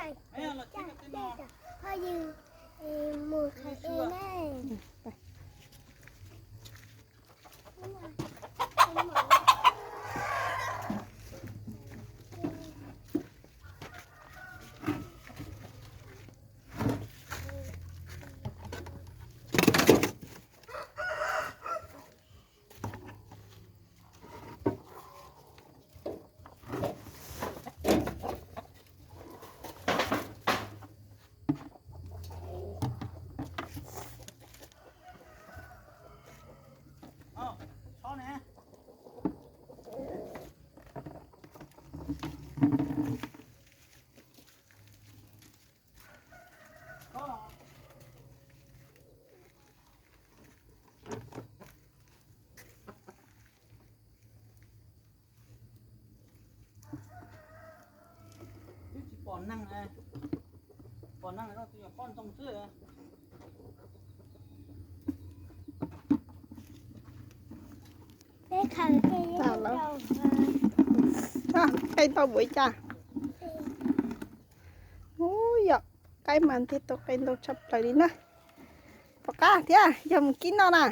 này Mấy là chà, cái cái chà, nọ. chà. thôi dừng ừ, một cái chưa? e này ไป Đúng rồi. Đúng rồi. เอาช้อนนะช้อนเหรอ ก่อนนั่งเลยก่อนนั่งแล้วต้องป้อนต้องเสื้อได้ขันไปเยังเราอะไก่ตัวบุ๋ยจ้าโอ้ยไก่มันที่ตัวไก่ตัวชับไปดีนะปากกาเที่ยยำกินเอานา